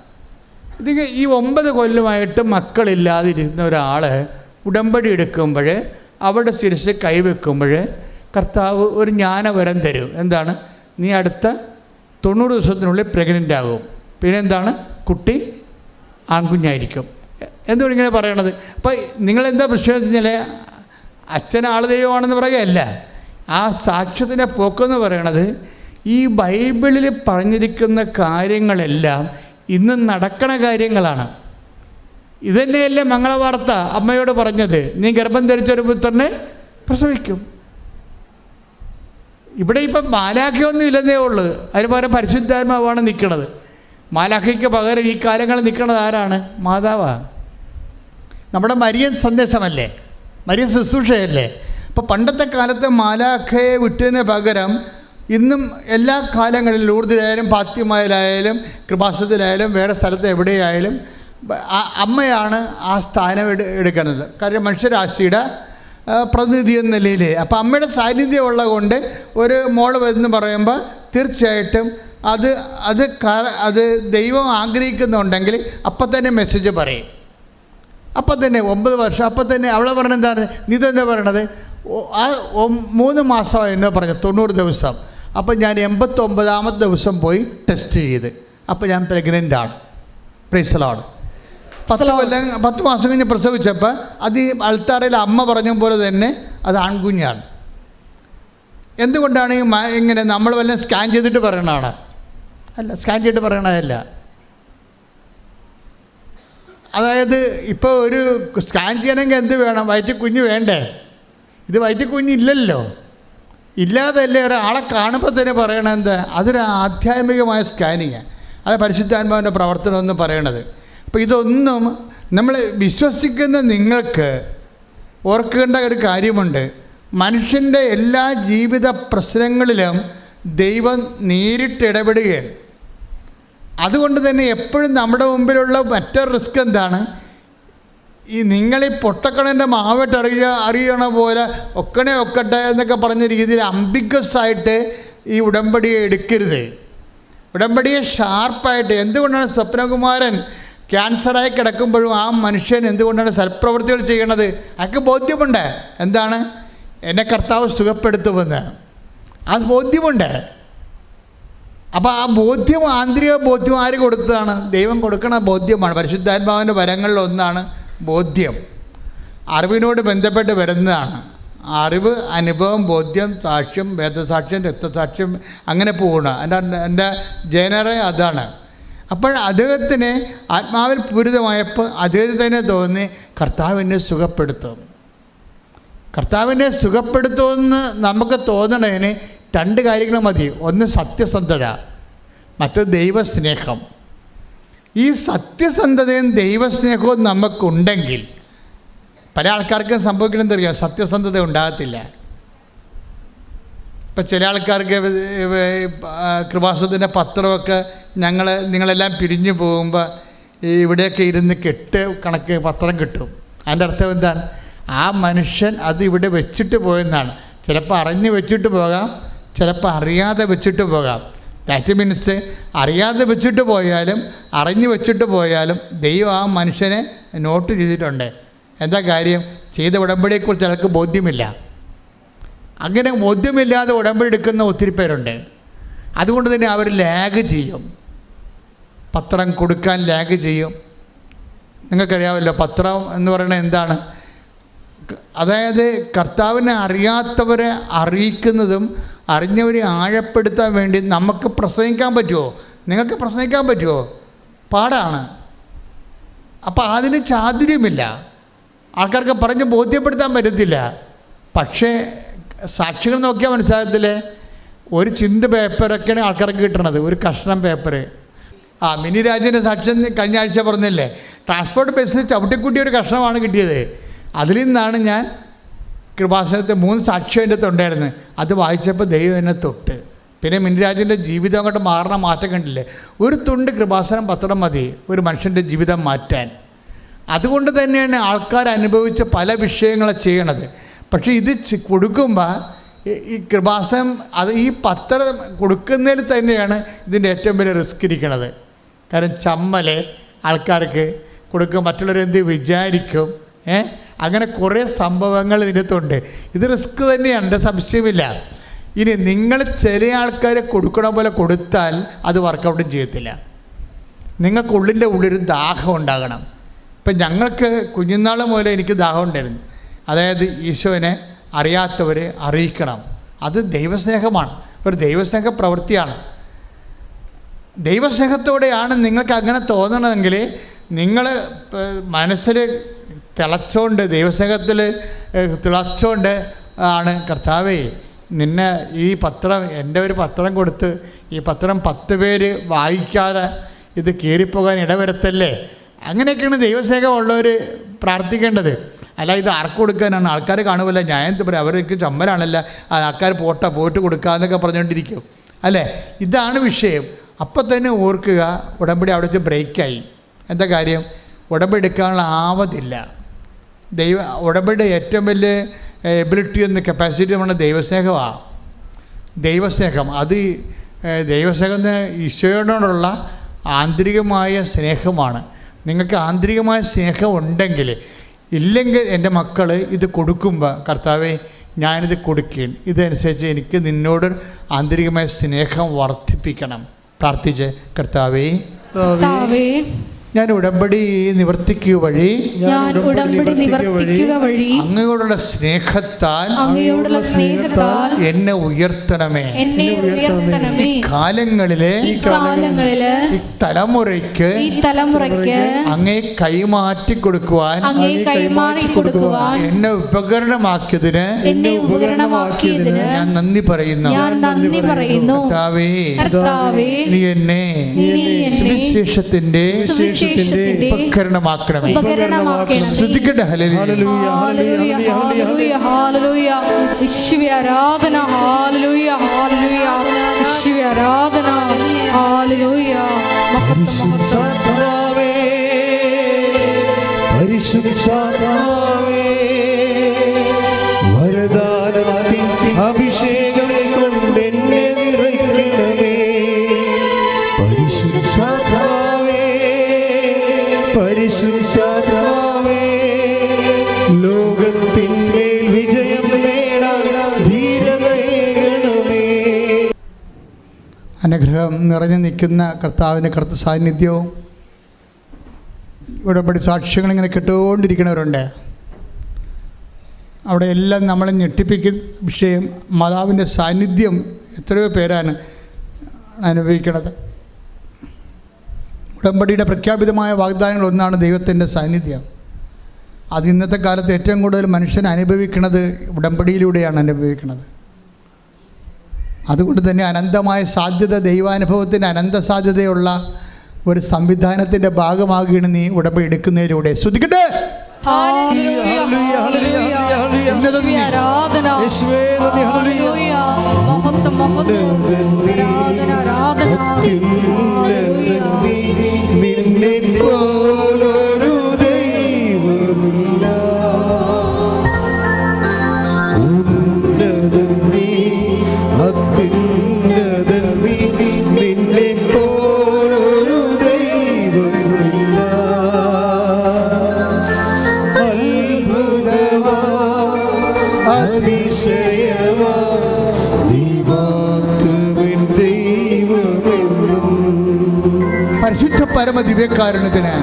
ഇത് ഈ ഒമ്പത് കൊല്ലമായിട്ട് മക്കളില്ലാതിരുന്ന ഒരാൾ ഉടമ്പടി എടുക്കുമ്പോൾ അവരുടെ ശിരസ് കൈവെക്കുമ്പോൾ കർത്താവ് ഒരു ജ്ഞാനവരം തരും. എന്താണ്? നീ അടുത്ത തൊണ്ണൂറ് ദിവസത്തിനുള്ളിൽ പ്രഗ്നന്റ് ആകും. പിന്നെ എന്താണ് കുട്ടി ആൺകുഞ്ഞായിരിക്കും. എന്തുകൊണ്ട് ഇങ്ങനെ പറയണത്? അപ്പോൾ നിങ്ങളെന്താ പ്രശ്നം വെച്ച് വെച്ചാൽ അച്ഛൻ ആൾ ദൈവമാണെന്ന് പറയുകയല്ല. ആ സാക്ഷ്യത്തിന്റെ പോക്കെന്ന് പറയണത് ഈ ബൈബിളിൽ പറഞ്ഞിരിക്കുന്ന കാര്യങ്ങളെല്ലാം ഇന്ന് നടക്കണ കാര്യങ്ങളാണ്. ഇതന്നെയല്ലേ മംഗളവാർത്ത അമ്മയോട് പറഞ്ഞത്. നീ ഗർഭം ധരിച്ച ഒരു പുത്രനെ പ്രസവിക്കും. ഇവിടെ ഇപ്പം മാലാഖ്യമൊന്നും ഇല്ലെന്നേ ഉള്ളൂ. അതിന് പകരം പരിശുദ്ധാത്മാവാണ് നിൽക്കുന്നത് മാലാഖയ്ക്ക് പകരം ഈ കാലങ്ങളിൽ നിൽക്കുന്നത് ആരാണ്? മാതാവാണ് നമ്മുടെ മരിയൻ സന്ദേശമല്ലേ? മരിയൻ ശുശ്രൂഷയല്ലേ? അപ്പോൾ പണ്ടത്തെ കാലത്ത് മാലാഖയെ വിട്ടതിന് പകരം ഇന്നും എല്ലാ കാലങ്ങളിലും ഊർജിലായാലും പാത്യമായാലും കൃപാസത്തിലായാലും വേറെ സ്ഥലത്ത് എവിടെയായാലും അമ്മയാണ് ആ സ്ഥാനം എടു എടുക്കുന്നത്. കാര്യം മനുഷ്യരാശിയുടെ പ്രതിനിധി എന്ന നിലയിൽ അപ്പോൾ അമ്മയുടെ സാന്നിധ്യം ഉള്ളത് കൊണ്ട് ഒരു മോൾ വരുന്നു പറയുമ്പോൾ തീർച്ചയായിട്ടും അത് അത് അത് ദൈവം ആഗ്രഹിക്കുന്നുണ്ടെങ്കിൽ അപ്പം തന്നെ മെസ്സേജ് പറയും. അപ്പം തന്നെ ഒമ്പത് വർഷം അപ്പം തന്നെ അവളെ പറഞ്ഞത് എന്താണ്? നീ തന്നെ പറയണത്? ആ മൂന്ന് മാസമായി എന്നോ പറഞ്ഞു തൊണ്ണൂറ് ദിവസം. അപ്പം ഞാൻ എൺപത്തൊമ്പതാമത്തെ ദിവസം പോയി ടെസ്റ്റ് ചെയ്ത്. അപ്പം ഞാൻ പ്രഗ്നന്റ് ആണ്. പ്രൈസലാണ് പത്ത് കൊല്ലം പത്ത് മാസം കഴിഞ്ഞ് പ്രസവിച്ചപ്പോൾ അത് ഈ അൾത്താറയിൽ അമ്മ പറഞ്ഞ പോലെ തന്നെ അത് ആൺകുഞ്ഞാണ്. എന്തുകൊണ്ടാണ് ഈ ഇങ്ങനെ നമ്മൾ വല്ലതും സ്കാൻ ചെയ്തിട്ട് പറയണതാണ്? അല്ല സ്കാൻ ചെയ്തിട്ട് പറയണതല്ല. അതായത് ഇപ്പോൾ ഒരു സ്കാൻ ചെയ്യണമെങ്കിൽ എന്ത് വേണം? വയറ്റിൽ കുഞ്ഞ് വേണ്ടേ? ഇത് വയറ്റിൽ കുഞ്ഞില്ലല്ലോ ഇല്ലാതല്ലേ ഒരാളെ കാണുമ്പോൾ തന്നെ പറയണത് അതൊരു ആധ്യാത്മികമായ സ്കാനിങ്. അത് പരിശുദ്ധാത്മാവിന്റെ പ്രവർത്തനം എന്ന് പറയണത്. അപ്പോൾ ഇതൊന്നും നമ്മൾ വിശ്വസിക്കുന്ന നിങ്ങൾക്ക് ഓർക്കേണ്ട ഒരു കാര്യമുണ്ട്. മനുഷ്യന്റെ എല്ലാ ജീവിത പ്രശ്നങ്ങളിലും ദൈവം നേരിട്ട് ഇടപെടുകയാണ്. അതുകൊണ്ട് തന്നെ എപ്പോഴും നമ്മുടെ മുമ്പിലുള്ള മറ്റൊരു റിസ്ക് എന്താണ്? ഈ നിങ്ങൾ ഈ പൊട്ടക്കണന്റെ മാവിട്ട് അറിയ അറിയണ പോലെ ഒക്കണേ ഒക്കട്ടെ എന്നൊക്കെ പറഞ്ഞ രീതിയിൽ അംബിഗസ് ആയിട്ട് ഈ ഉടമ്പടിയെ എടുക്കരുത്. ഉടമ്പടിയെ ഷാർപ്പായിട്ട് എന്തുകൊണ്ടാണ് സ്വപ്നകുമാരൻ ക്യാൻസറായി കിടക്കുമ്പോഴും ആ മനുഷ്യൻ എന്തുകൊണ്ടാണ് സൽപ്രവൃത്തികൾ ചെയ്യണത്? അയാൾക്ക് ബോധ്യമുണ്ട്. എന്താണ്? എന്നെ കർത്താവ് സുഖപ്പെടുത്തുമെന്ന്. ആ ബോധ്യമുണ്ട്. അപ്പോൾ ആ ബോധ്യം ആന്തരിക ബോധ്യം ആര് കൊടുത്തതാണ്? ദൈവം കൊടുക്കണ ബോധ്യമാണ്. പരിശുദ്ധാത്മാവിന്റെ വരങ്ങളിൽ ഒന്നാണ് ബോധ്യം. അറിവിനോട് ബന്ധപ്പെട്ട് വരുന്നതാണ്. അറിവ് അനുഭവം ബോധ്യം സാക്ഷ്യം വേദസാക്ഷ്യം രക്തസാക്ഷ്യം അങ്ങനെ പോകണം എന്റെ എന്റെ ജനറെ അതാണ്. അപ്പോൾ അദ്ദേഹത്തിന് ആത്മാവിൽ പൂരിതമായപ്പോൾ അദ്ദേഹത്തിന് തന്നെ തോന്നി കർത്താവിനെ സുഖപ്പെടുത്തും. കർത്താവിനെ സുഖപ്പെടുത്തുമെന്ന് നമുക്ക് തോന്നണതിന് രണ്ട് കാര്യങ്ങൾ മതി. ഒന്ന് സത്യസന്ധത മറ്റൊന്ന് ദൈവസ്നേഹം. ഈ സത്യസന്ധതയും ദൈവസ്നേഹവും നമുക്കുണ്ടെങ്കിൽ പല ആൾക്കാർക്കും സംഭവിക്കണമെന്ന് അറിയാം? സത്യസന്ധത ഉണ്ടാകത്തില്ല. ഇപ്പം ചില ആൾക്കാർക്ക് കൃപാസത്തിന്റെ പത്രമൊക്കെ ഞങ്ങൾ നിങ്ങളെല്ലാം പിരിഞ്ഞു പോകുമ്പോൾ ഈ ഇവിടെയൊക്കെ ഇരുന്ന് കെട്ട് കണക്ക് പത്രം കിട്ടും. അതിന്റെ അർത്ഥം എന്താണ്? ആ മനുഷ്യൻ അത് ഇവിടെ വെച്ചിട്ട് പോയെന്നാണ്. ചിലപ്പോൾ അറിഞ്ഞ് വെച്ചിട്ട് പോകാം ചിലപ്പോൾ അറിയാതെ വെച്ചിട്ട് പോകാം. ദാറ്റ് മീൻസ് അറിയാതെ വെച്ചിട്ട് പോയാലും അറിഞ്ഞു വെച്ചിട്ട് പോയാലും ദൈവം ആ മനുഷ്യനെ നോട്ട് ചെയ്തിട്ടുണ്ട്. എന്താ കാര്യം? ചെയ്ത ഉടമ്പടിയെക്കുറിച്ച് അയാൾക്ക് ബോധ്യമില്ല. അങ്ങനെ ബോധ്യമില്ലാതെ ഉടമ്പടി എടുക്കുന്ന ഒത്തിരി പേരുണ്ട്. അതുകൊണ്ട് തന്നെ അവർ ലാഗ് ചെയ്യും. പത്രം കൊടുക്കാൻ ലാഗ് ചെയ്യും. നിങ്ങൾക്കറിയാമല്ലോ പത്രം എന്ന് പറയുന്നത് എന്താണ്? അതായത് കർത്താവിനെ അറിയാത്തവരെ അറിയിക്കുന്നതും അറിഞ്ഞവരെ ആഴപ്പെടുത്താൻ വേണ്ടി നമുക്ക് പ്രസംഗിക്കാൻ പറ്റുമോ? നിങ്ങൾക്ക് പ്രസംഗിക്കാൻ പറ്റുമോ? പാടാണ്. അപ്പോൾ അതിന് ചാതുര്യമില്ല. ആൾക്കാർക്ക് പറഞ്ഞ് ബോധ്യപ്പെടുത്താൻ പറ്റത്തില്ല. പക്ഷേ സാക്ഷികൾ നോക്കിയാൽ മനസ്സിലാകത്തില്ലേ? ഒരു ചിന്ത പേപ്പറൊക്കെയാണ് ആൾക്കാർക്ക് കിട്ടണത്. ഒരു കഷ്ണം പേപ്പർ ആ മിനി രാജേന്റെ സാക്ഷ്യം കഴിഞ്ഞ ആഴ്ച പറഞ്ഞില്ലേ? ട്രാൻസ്പോർട്ട് ബസ്സിൽ ചവിട്ടിക്കൂട്ടിയ ഒരു കഷ്ണമാണ് കിട്ടിയത്. അതിൽ നിന്നാണ് ഞാൻ കൃപാസനത്തെ മൂന്ന് സാക്ഷ്യം എന്റെ തൊണ്ടായിരുന്നു അത് വായിച്ചപ്പോൾ ദൈവം എന്നെ തൊട്ട്. പിന്നെ മിനിരാജിന്റെ ജീവിതം അങ്ങോട്ട് മാറണ മാറ്റം കണ്ടില്ലേ? ഒരു തുണ്ട് കൃപാസനം പത്രം മതി ഒരു മനുഷ്യന്റെ ജീവിതം മാറ്റാൻ. അതുകൊണ്ട് തന്നെയാണ് ആൾക്കാർ അനുഭവിച്ച പല വിഷയങ്ങളെ ചെയ്യണത്. പക്ഷേ ഇത് കൊടുക്കുമ്പോൾ ഈ- കൃപാസനം അത് ഈ പത്രം കൊടുക്കുന്നതിൽ തന്നെയാണ് ഇതിന്റെ ഏറ്റവും വലിയ റിസ്ക് ഇരിക്കണത്. കാരണം ചമ്മൽ ആൾക്കാർക്ക് കൊടുക്കും മറ്റുള്ളവരെന്ത് വിചാരിക്കും? ഏ? അങ്ങനെ കുറേ സംഭവങ്ങൾ ഇതിനകത്തുണ്ട് ഇത് റിസ്ക് തന്നെയാണ് സംശയമില്ല ഇനി നിങ്ങൾ ചില ആൾക്കാരെ കൊടുക്കണ പോലെ കൊടുത്താൽ അത് വർക്കൗട്ടും ചെയ്യത്തില്ല. നിങ്ങൾക്ക് ഉള്ളിന്റെ ഉള്ളിൽ ദാഹം ഉണ്ടാകണം. ഇപ്പം ഞങ്ങൾക്ക് കുഞ്ഞുനാൾ മുതലേ എനിക്ക് ദാഹം ഉണ്ടായിരുന്നു. അതായത് ഈശോനെ അറിയാത്തവരെ അറിയിക്കണം. അത് ദൈവസ്നേഹമാണ്. ഒരു ദൈവസ്നേഹ പ്രവൃത്തിയാണ്. ദൈവസ്നേഹത്തോടെയാണ് നിങ്ങൾക്ക് അങ്ങനെ തോന്നണമെങ്കിൽ നിങ്ങൾ മനസ്സിൽ തിളച്ചോണ്ട് ദൈവസ്നേഹത്തിൽ തിളച്ചോണ്ട് ആണ് കർത്താവേ നിന്നെ ഈ പത്രം എന്റെ ഒരു പത്രം കൊടുത്ത് ഈ പത്രം പത്ത് പേര് വായിക്കാതെ ഇത് കീറിപ്പോകാൻ ഇടവരുത്തല്ലേ? അങ്ങനെയൊക്കെയാണ് ദൈവസ്നേഹമുള്ളവർ പ്രാർത്ഥിക്കേണ്ടത്. അല്ല ഇത് ആർക്ക് കൊടുക്കാനാണ്? ആൾക്കാർ കാണുമല്ല. ഞാൻ എന്ത് പറയും അവർക്ക് ചമ്മലാണല്ല. ആൾക്കാർ പോട്ടെ പോയിട്ട് കൊടുക്കാന്നൊക്കെ പറഞ്ഞുകൊണ്ടിരിക്കും അല്ലേ? ഇതാണ് വിഷയം. അപ്പം തന്നെ ഓർക്കുക ഉടമ്പടി അവിടെ വെച്ച് ബ്രേക്കായി എന്താ കാര്യം? ഉടമ്പടി എടുക്കാനുള്ള ആവതില്ല. ദൈവ ഉടമ്പടി ഏറ്റവും വലിയ എബിലിറ്റി എന്ന കപ്പാസിറ്റി നമ്മുടെ ദൈവസ്നേഹമാണ് ദൈവസ്നേഹം. അത് ദൈവസ്നേഹം ഈശോയോടുള്ള ആന്തരികമായ സ്നേഹമാണ്. നിങ്ങൾക്ക് ആന്തരികമായ സ്നേഹം ഉണ്ടെങ്കിൽ ഇല്ലെങ്കിൽ എന്റെ മക്കൾ ഇത് കൊടുക്കുമ്പോൾ കർത്താവെ ഞാനിത് കൊടുക്കുകയും ഇതനുസരിച്ച് എനിക്ക് നിന്നോട് ആന്തരികമായ സ്നേഹം വർദ്ധിപ്പിക്കണം. പ്രാർത്ഥിച്ച് കർത്താവേ ഞാൻ ഉടമ്പടി നിവർത്തിക്കുക വഴി ഞാൻ ഉടമ്പടി നിവർത്തിക്കുക വഴി അങ്ങയോടുള്ള സ്നേഹത്താൽ അങ്ങയോടുള്ള സ്നേഹത്താൽ എന്നെ ഉയർത്തണമേ. എന്നെ ഉയർത്തണമേ. കാലങ്ങളിലെ ഈ കാലങ്ങളിൽ ഈ തലമുറയ്ക്ക് ഈ തലമുറയ്ക്ക് അങ്ങേ കൈമാറ്റി കൊടുക്കുവാൻ അങ്ങേ കൈമാറ്റി കൊടുക്കുവാൻ എന്നെ ഉപകരണമാക്കിയതിന് എന്നെ ഉപകരണമാക്കിയതിന് ഞാൻ നന്ദി പറയുന്നു. ഞാൻ നന്ദി പറയുന്നു. കർത്താവേ കർത്താവേ നീ എന്നെ സുവിശേഷത്തിന്റെ എന്നെ സുവിശേഷത്തിന്റെ ഉപകരണമാക്കണമേ. ശ്രദ്ധിക്കട്ടെ ആരാധന ആരാധന പരിശുദ്ധാത്മാവേ പരിശുദ്ധാത്മാവേ അനുഗ്രഹം നിറഞ്ഞു നിൽക്കുന്ന കർത്താവിന്റെ കർത്ത സാന്നിധ്യവും ഉടമ്പടി സാക്ഷ്യങ്ങൾ ഇങ്ങനെ കിട്ടുകൊണ്ടിരിക്കുന്നവരുണ്ട്. അവിടെ എല്ലാം നമ്മളെ ഞെട്ടിപ്പിക്കുന്ന വിഷയം മാതാവിന്റെ സാന്നിധ്യം എത്രയോ പേരാണ് അനുഭവിക്കുന്നത്. ഉടമ്പടിയുടെ പ്രഖ്യാപിതമായ വാഗ്ദാനങ്ങൾ ഒന്നാണ് ദൈവത്തിന്റെ സാന്നിധ്യം. അത് ഇന്നത്തെ കാലത്ത് ഏറ്റവും കൂടുതൽ മനുഷ്യൻ അനുഭവിക്കുന്നത് ഉടമ്പടിയിലൂടെയാണ് അനുഭവിക്കുന്നത്. അതുകൊണ്ട് തന്നെ അനന്തമായ സാധ്യത ദൈവാനുഭവത്തിന് അനന്ത സാധ്യതയുള്ള ഒരു സംവിധാനത്തിന്റെ ഭാഗമാകുകയാണ് നീ ഉടമ്പ എടുക്കുന്നതിലൂടെ. ശ്രദ്ധിക്കട്ടെ ഹല്ലേലൂയ ഹല്ലേലൂയ, ഹല്ലേലൂയ, ഹല്ലേലൂയ. യേശുവേ ആരാധന. പരമ ദിവ്യകാരുണ്യത്തിന്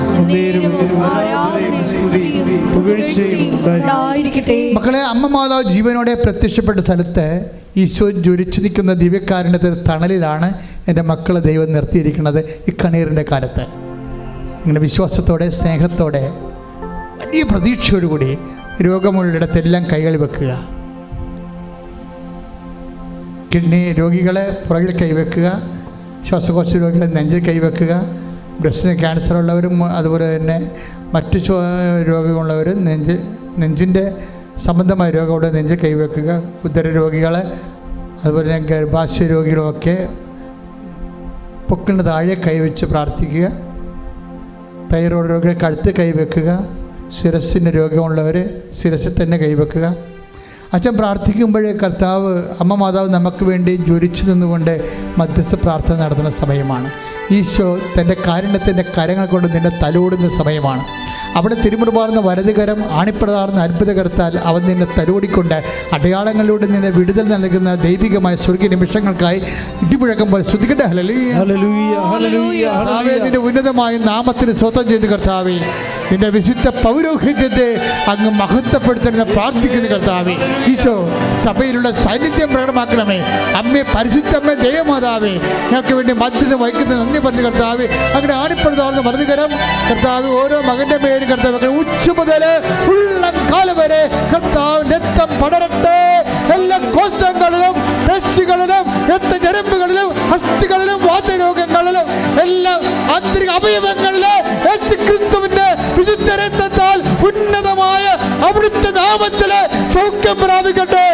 മക്കളെ അമ്മ മാതാവ് ജീവനോടെ പ്രത്യക്ഷപ്പെട്ട സ്ഥലത്ത് ഈശോ ജ്വലിച്ചു നിൽക്കുന്ന ദിവ്യകാരുണ്യത്തിന് തണലിലാണ് എന്റെ മക്കളെ ദൈവം നിർത്തിയിരിക്കുന്നത് ഈ കണ്ണീറിന്റെ കാലത്ത്. നിങ്ങളുടെ വിശ്വാസത്തോടെ സ്നേഹത്തോടെ വലിയ പ്രതീക്ഷയോടുകൂടി രോഗമുള്ളിടത്തെല്ലാം കൈകൾ വെക്കുക. കിഡ്നി രോഗികളെ പുറകിൽ കൈവെക്കുക. ശ്വാസകോശ രോഗികളെ നെഞ്ചിൽ കൈവെക്കുക. ബ്രസ്റ്റിന് ക്യാൻസർ ഉള്ളവരും അതുപോലെ തന്നെ മറ്റു രോഗമുള്ളവർ നെഞ്ച് നെഞ്ചിന്റെ സംബന്ധമായ രോഗമുള്ള നെഞ്ച് കൈവെക്കുക. ഉദര രോഗികൾ അതുപോലെ തന്നെ ഗർഭാശയ രോഗികളൊക്കെ പൊക്കിന് താഴെ കൈവച്ച് പ്രാർത്ഥിക്കുക. തൈറോയ്ഡ് രോഗികൾ കഴുത്ത് കൈവെക്കുക. ശിരസ്സിന് രോഗമുള്ളവർ ശിരസിൽ തന്നെ കൈവെക്കുക. അച്ഛൻ പ്രാർത്ഥിക്കുമ്പോഴേ കർത്താവ് അമ്മ മാതാവ് നമുക്ക് വേണ്ടി ജ്വലിച്ചു നിന്നുകൊണ്ട് മധ്യസ്ഥ പ്രാർത്ഥന നടത്തുന്ന സമയമാണ്. ഈശോ തന്റെ കാരുണ്യത്തിന്റെ കരങ്ങൾ കൊണ്ട് നിന്നെ തലോടുന്ന സമയമാണ്. അവിടെ തിരുമുറുപാർന്ന വലതുകരം ആണിപ്രതാർന്ന അത്ഭുതകരത്താൽ അവൻ നിന്നെ തലോടിക്കൊണ്ട് അടയാളങ്ങളിലൂടെ നിന്നെ വിടുതൽ നൽകുന്ന ദൈവികമായ സ്വർഗീയ നിമിഷങ്ങൾക്കായി ഇടിപുഴക്കം പോലെ ശ്രദ്ധിക്കട്ടെ ഉന്നതമായ നാമത്തിന് സ്വന്തം ചെയ്ത് കർത്താവേ. നിന്റെ വിശുദ്ധ പൗരോഹിത്യത്തെ അങ്ങ് മഹത്വപ്പെടുത്തുന്ന പ്രാർത്ഥിക്കുന്ന കർത്താവേ. ഈശോ സഭയിലുള്ള സാന്നിധ്യം പ്രകടമാക്കണമേ. അമ്മേ പരിശുദ്ധമ്മേ ദയമാതാവേ ഞങ്ങൾക്ക് വേണ്ടി മധ്യത വഹിക്കുന്ന നന്ദി പറഞ്ഞു കർത്താവേ. അങ്ങനെ ആണിപ്പെടുത്താവുന്ന വലതുകരം കർത്താവ് ഓരോ മകന്റെ പേര് കർത്താവ് ഉച്ച മുതൽ ഉള്ളം കാലം വരെ കർത്താവ് രക്തം പടരട്ടെ. എല്ലാ കോശങ്ങളിലും പേശികളിലും രക്തഞരമ്പുകളിലും അസ്ഥികളിലും വാതരോഗങ്ങളിലും എല്ലാ ആന്തരിക അവയവങ്ങളിലെ ക്രിസ്തുവിന്റെ വിശുദ്ധ രക്തത്താൽ ഉന്നതമായ അവിടുത്തെ നാമത്തിലെ സൗഖ്യം പ്രാപിക്കട്ടെ.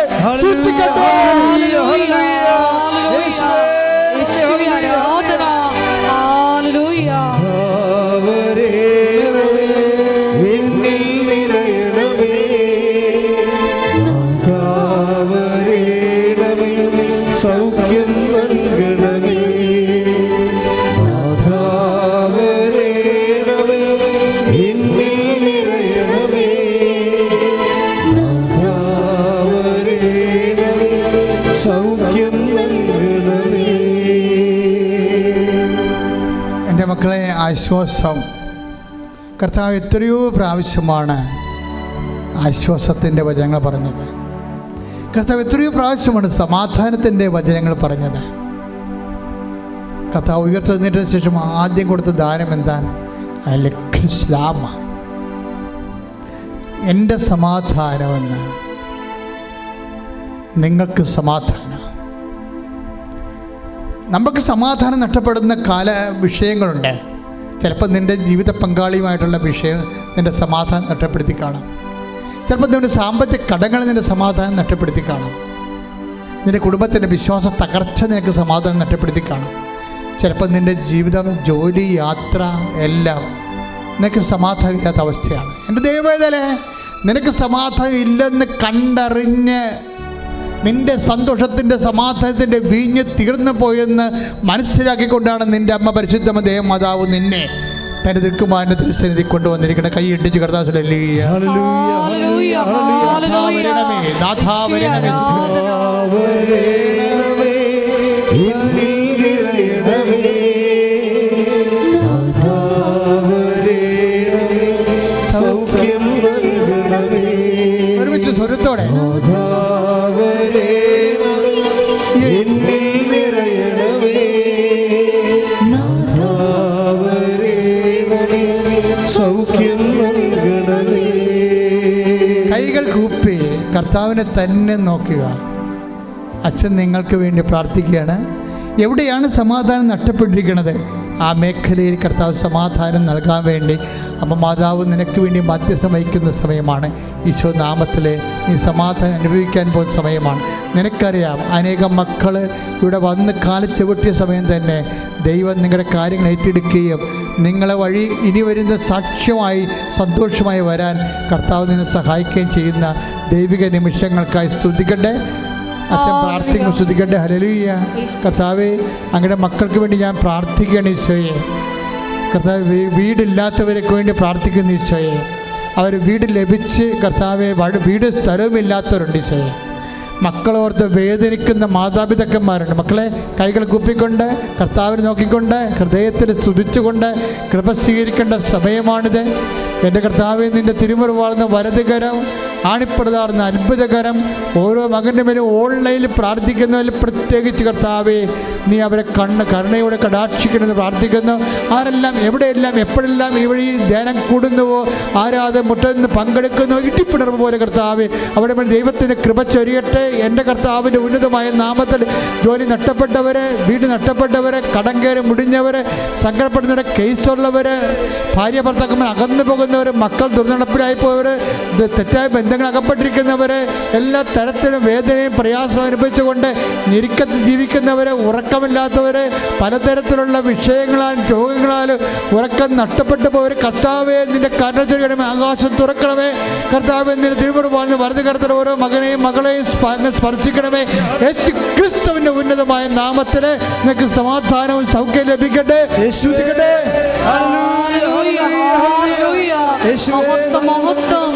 ആശ്വാസം. കർത്താവ് എത്രയോ പ്രാവശ്യമാണ് ആശ്വാസത്തിന്റെ വചനങ്ങൾ പറഞ്ഞത്. കർത്താവ് എത്രയോ പ്രാവശ്യമാണ് സമാധാനത്തിന്റെ വചനങ്ങൾ പറഞ്ഞത്. കർത്താവ് ഉയർത്തുന്നതിന് ശേഷം ആദ്യം കൊടുത്ത ദാനം എന്താണ്? അലഖ്ലാമ എന്റെ സമാധാനമെന്ന് നിങ്ങൾക്ക് സമാധാനം. നമുക്ക് സമാധാനം നഷ്ടപ്പെടുന്ന കാല വിഷയങ്ങളുണ്ട്. ചിലപ്പോൾ നിന്റെ ജീവിത പങ്കാളിയുമായിട്ടുള്ള വിഷയം നിന്റെ സമാധാനം നഷ്ടപ്പെടുത്തി കാണാം. ചിലപ്പോൾ നിന്റെ സാമ്പത്തിക കടങ്ങൾ നിന്റെ സമാധാനം നഷ്ടപ്പെടുത്തി കാണാം. നിന്റെ കുടുംബത്തിന്റെ വിശ്വാസ തകർച്ച നിനക്ക് സമാധാനം നഷ്ടപ്പെടുത്തി കാണാം. ചിലപ്പോൾ നിന്റെ ജീവിതം ജോലി യാത്ര എല്ലാം നിനക്ക് സമാധാനമില്ലാത്ത അവസ്ഥയാണ്. എന്റെ ദൈവവേദലെ നിനക്ക് സമാധാനം ഇല്ലെന്ന് കണ്ടറിഞ്ഞ് നിന്റെ സന്തോഷത്തിന്റെ സമാധാനത്തിന്റെ വീഞ്ഞ് തീർന്നു പോയെന്ന് മനസ്സിലാക്കിക്കൊണ്ടാണ് നിന്റെ അമ്മ പരിശുദ്ധമ ദേവമാതാവ് നിന്നെ തന്നെ ദിക്കുമാരന്റെ തിരുസന്നിധി കൊണ്ടുവന്നിരിക്കുന്ന കൈ ഇട്ടിച്ച് കർത്താവിനെ തന്നെ നോക്കുക. അച്ഛൻ നിങ്ങൾക്ക് വേണ്ടി പ്രാർത്ഥിക്കുകയാണ്. എവിടെയാണ് സമാധാനം നഷ്ടപ്പെട്ടിരിക്കുന്നത്? ആ മേഖലയിൽ കർത്താവ് സമാധാനം നൽകാൻ വേണ്ടി. അമ്മ മാതാവ് നിനക്ക് വേണ്ടി മധ്യസ്ഥം വഹിക്കുന്ന സമയമാണ്. ഈശോ നാമത്തിൽ നീ സമാധാനം അനുഭവിക്കാൻ പോകുന്ന സമയമാണ്. നിനക്കറിയാം അനേകം മക്കൾ ഇവിടെ വന്ന് കാലിച്ചവിട്ടിയ സമയം തന്നെ ദൈവം നിങ്ങളുടെ കാര്യങ്ങൾ ഏറ്റെടുക്കുകയും നിങ്ങളെ വഴി ഇനി വരുന്ന സാക്ഷ്യമായി സന്തോഷമായി വരാൻ കർത്താവ് നിന്നെ സഹായിക്കുകയും ചെയ്യുന്ന ദൈവിക നിമിഷങ്ങൾക്കായി സ്തുതിക്കട്ടെ. അച്ഛൻ പ്രാർത്ഥിക്കും സ്തുതിക്കട്ടെ. ഹലലിയ കർത്താവെ അങ്ങയുടെ മക്കൾക്ക് വേണ്ടി ഞാൻ പ്രാർത്ഥിക്കുകയാണ് ഈശോയെ. കർത്താവ് വീടില്ലാത്തവർക്ക് വേണ്ടി പ്രാർത്ഥിക്കുന്നു ഈശോയെ. അവർ വീട് ലഭിച്ച് കർത്താവെ വീട് സ്ഥലവുമില്ലാത്തവരുണ്ട് ഈശോയെ. മക്കളോർത്ത് വേദനിക്കുന്ന മാതാപിതാക്കന്മാരുണ്ട്. മക്കളെ കൈകൾ കുപ്പിക്കൊണ്ട് കർത്താവിനെ നോക്കിക്കൊണ്ട് ഹൃദയത്തിൽ സ്തുതിച്ചുകൊണ്ട് കൃപ സ്വീകരിക്കേണ്ട സമയമാണിത്. എന്റെ കർത്താവെ നിന്റെ തിരുമുറി വാഴ്ന്ന വലതുകരം ആണിപ്പെടുതാർന്ന അത്ഭുതകരം ഓരോ മകന്റെ മേലും ഓൺലൈനിൽ പ്രാർത്ഥിക്കുന്നതിൽ പ്രത്യേകിച്ച് കർത്താവെ നീ അവരെ കണ്ണ് കരുണയോടെ കടാക്ഷിക്കണമെന്ന് പ്രാർത്ഥിക്കുന്നു. ആരെല്ലാം എവിടെയെല്ലാം എപ്പോഴെല്ലാം ഈ വഴി ധ്യാനം കൂടുന്നുവോ ആരാത് മുട്ടുന്ന പങ്കെടുക്കുന്നു ഇട്ടിപ്പിണർവ് പോലെ കർത്താവ് അവിടെ മേൽ ദൈവത്തിന്റെ കൃപ ചൊരിയട്ടെ. എന്റെ കർത്താവിന്റെ ഉന്നതമായ നാമത്തിൽ ജോലി നഷ്ടപ്പെട്ടവരെ വീട് നഷ്ടപ്പെട്ടവരെ കടങ്കേരം മുടിഞ്ഞവരെ സങ്കടപ്പെടുന്നവരെ കേസുള്ളവർ ഭാര്യ ഭർത്താക്കന്മാർ അകന്നു പോകുന്നവർ മക്കൾ ദുർനടപ്പിലായി പോയവർ തെറ്റായ ബന്ധങ്ങൾ അകപ്പെട്ടിരിക്കുന്നവർ എല്ലാ തരത്തിലും വേദനയും പ്രയാസവും അനുഭവിച്ചുകൊണ്ട് ഞെരുക്കത്തിൽ ജീവിക്കുന്നവർ ഉറക്കമില്ലാത്തവർ പലതരത്തിലുള്ള വിഷയങ്ങളാലും രോഗങ്ങളാലും ഉറക്കം നഷ്ടപ്പെട്ടു പോയവർ കർത്താവെ നിന്റെ കരുണ ചൊരിയണമേ ആകാശം തുറക്കണമേ. കർത്താവെ നിന്റെ തിരുമുറി പറഞ്ഞ് വറുതി കർത്തർ ഓരോ മകനെയും മകളെയും സ്പർശിക്കണമേ. യേശു ക്രിസ്തുവിന്റെ ഉന്നതമായ നാമത്തിൽ നിനക്ക് സമാധാനവും സൗഖ്യം ലഭിക്കട്ടെ. യേശുവേ മഹത്വം മഹത്വം.